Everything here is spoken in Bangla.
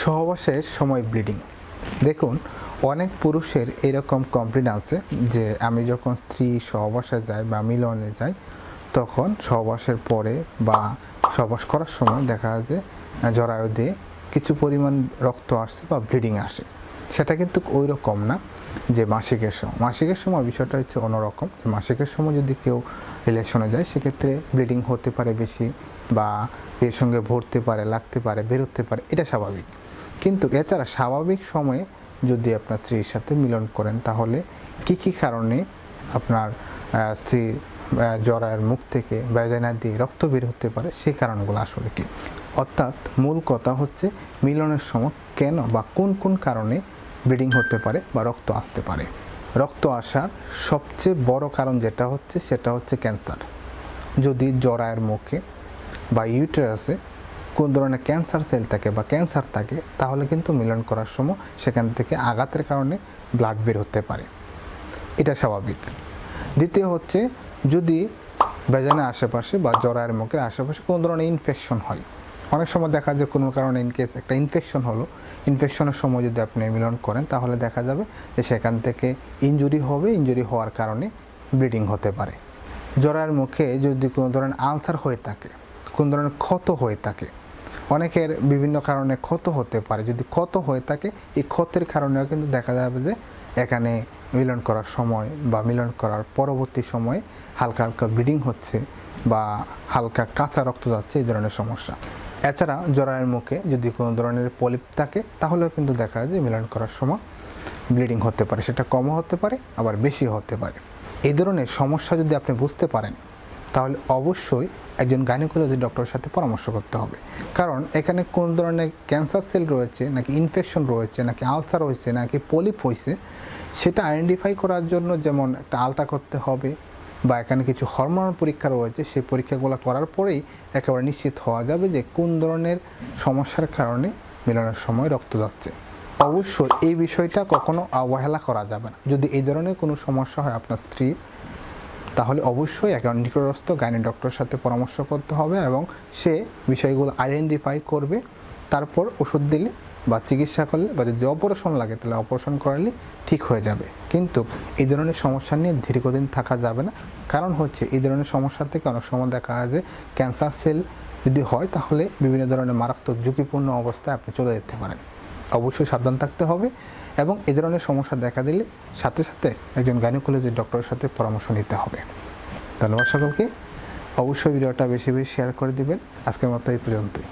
সহবাসের সময় ব্লিডিং। দেখুন, অনেক পুরুষের এরকম কমপ্লেন আছে যে, আমি যখন স্ত্রী সহবাসে যাই বা মিলনে যাই, তখন সহবাসের পরে বা সহবাস করার সময় দেখা যায় যে, জরায়ু দিয়ে কিছু পরিমাণ রক্ত আসছে বা ব্লিডিং আসে। সেটা কিন্তু ওই রকম না যে মাসিকের সময়। মাসিকের সময় বিষয়টা হচ্ছে অন্যরকম। মাসিকের সময় যদি কেউ রিলেশনে যায়, সেক্ষেত্রে ব্লিডিং হতে পারে বেশি বা এর সঙ্গে ভরতে পারে, লাগতে পারে, বেরোতে পারে। এটা স্বাভাবিক। কিন্তু এছাড়া স্বাভাবিক সময়ে যদি আপনার স্ত্রীর সাথে মিলন করেন, তাহলে কি কি কারণে আপনার স্ত্রীর জরায়ের মুখ থেকে ভ্যাজাইনা দিয়ে রক্ত বের হতে পারে? সেই কারণগুলো আসলে কি? অর্থাৎ মূল কথা হচ্ছে, মিলনের সময় কেন বা কোন কোন কারণে ব্লিডিং হতে পারে বা রক্ত আসতে পারে? রক্ত আসার সবচেয়ে বড় কারণ যেটা হচ্ছে, সেটা হচ্ছে ক্যান্সার। যদি জরায়ের মুখে বা ইউটেরাসে কোন ধরনের ক্যান্সার সেল থাকে বা ক্যান্সার থাকে, তাহলে কিন্তু মিলন করার সময় সেখান থেকে আঘাতের কারণে ব্লাড বের হতে পারে। এটা স্বাভাবিক। দ্বিতীয় হচ্ছে, যদি বেজানের আশেপাশে বা জরায়ের মুখের আশেপাশে কোনো ধরনের ইনফেকশন হয়, অনেক সময় দেখা যায় কোনো কারণে ইনকেস একটা ইনফেকশন হলো ইনফেকশনের সময় যদি আপনি মিলন করেন, তাহলে দেখা যাবে যে সেখান থেকে ইনজুরি হবে ইনজুরি হওয়ার কারণে ব্লিডিং হতে পারে। জরায়ের মুখে যদি কোনো ধরনের আলসার হয়ে থাকে, কোন ধরনের ক্ষত হয়ে থাকে অনেকের বিভিন্ন কারণে ক্ষত হতে পারে। যদি ক্ষত হয়ে থাকে, এই ক্ষতের কারণেও কিন্তু দেখা যাবে যে এখানে মিলন করার সময় বা মিলন করার পরবর্তী সময়ে হালকা হালকা ব্লিডিং হচ্ছে বা হালকা কাঁচা রক্ত যাচ্ছে, এই ধরনের সমস্যা। এছাড়া জরায়ের মুখে যদি কোনো ধরনের পলিপ থাকে, তাহলেও কিন্তু দেখা যায় যে মিলন করার সময় ব্লিডিং হতে পারে। সেটা কমও হতে পারে, আবার বেশি হতে পারে। এই ধরনের সমস্যা যদি আপনি বুঝতে পারেন, তাহলে অবশ্যই একজন গাইনোকোলজি ডক্টরের সাথে পরামর্শ করতে হবে। কারণ এখানে কোন ধরনের ক্যান্সার সেল রয়েছে, নাকি ইনফেকশন রয়েছে, নাকি আলসার হয়েছে, নাকি পলিপ হয়েছে, সেটা আইডেন্টিফাই করার জন্য যেমন একটা আলটা করতে হবে, বা এখানে কিছু হরমোনাল পরীক্ষা রয়েছে, সেই পরীক্ষাগুলো করার পরেই একেবারে নিশ্চিত হওয়া যাবে যে কোন ধরনের সমস্যার কারণে মিলনের সময় রক্ত যাচ্ছে। অবশ্যই এই বিষয়টা কখনো অবহেলা করা যাবে না। যদি এই ধরনের কোনো সমস্যা হয় আপনার স্ত্রীর তাহলে অবশ্যই একজন নিকটস্থ গাইনি ডক্টরের সাথে পরামর্শ করতে হবে এবং সে বিষয়গুলো আইডেন্টিফাই করবে। তারপর ওষুধ দিলে বা চিকিৎসা করলে বা যদি অপারেশন লাগে তাহলে অপারেশন করালে ঠিক হয়ে যাবে। কিন্তু এই ধরনের সমস্যা নিয়ে দীর্ঘদিন থাকা যাবে না। কারণ হচ্ছে এই ধরনের সমস্যা থেকে অনেক সময় দেখা যায় যে ক্যান্সার সেল যদি হয় তাহলে বিভিন্ন ধরনের মারাত্মক ঝুঁকিপূর্ণ অবস্থায় আপনি চলে যেতে পারেন। অবশ্যই সাবধান থাকতে হবে এবং এ ধরনের সমস্যা দেখা দিলে সাথে সাথে একজন গাইনোকোলজির ডক্টরের সাথে পরামর্শ নিতে হবে। ধন্যবাদ সকলকে। অবশ্যই ভিডিওটা বেশি বেশি শেয়ার করে দেবেন। আজকের মতো এই পর্যন্তই।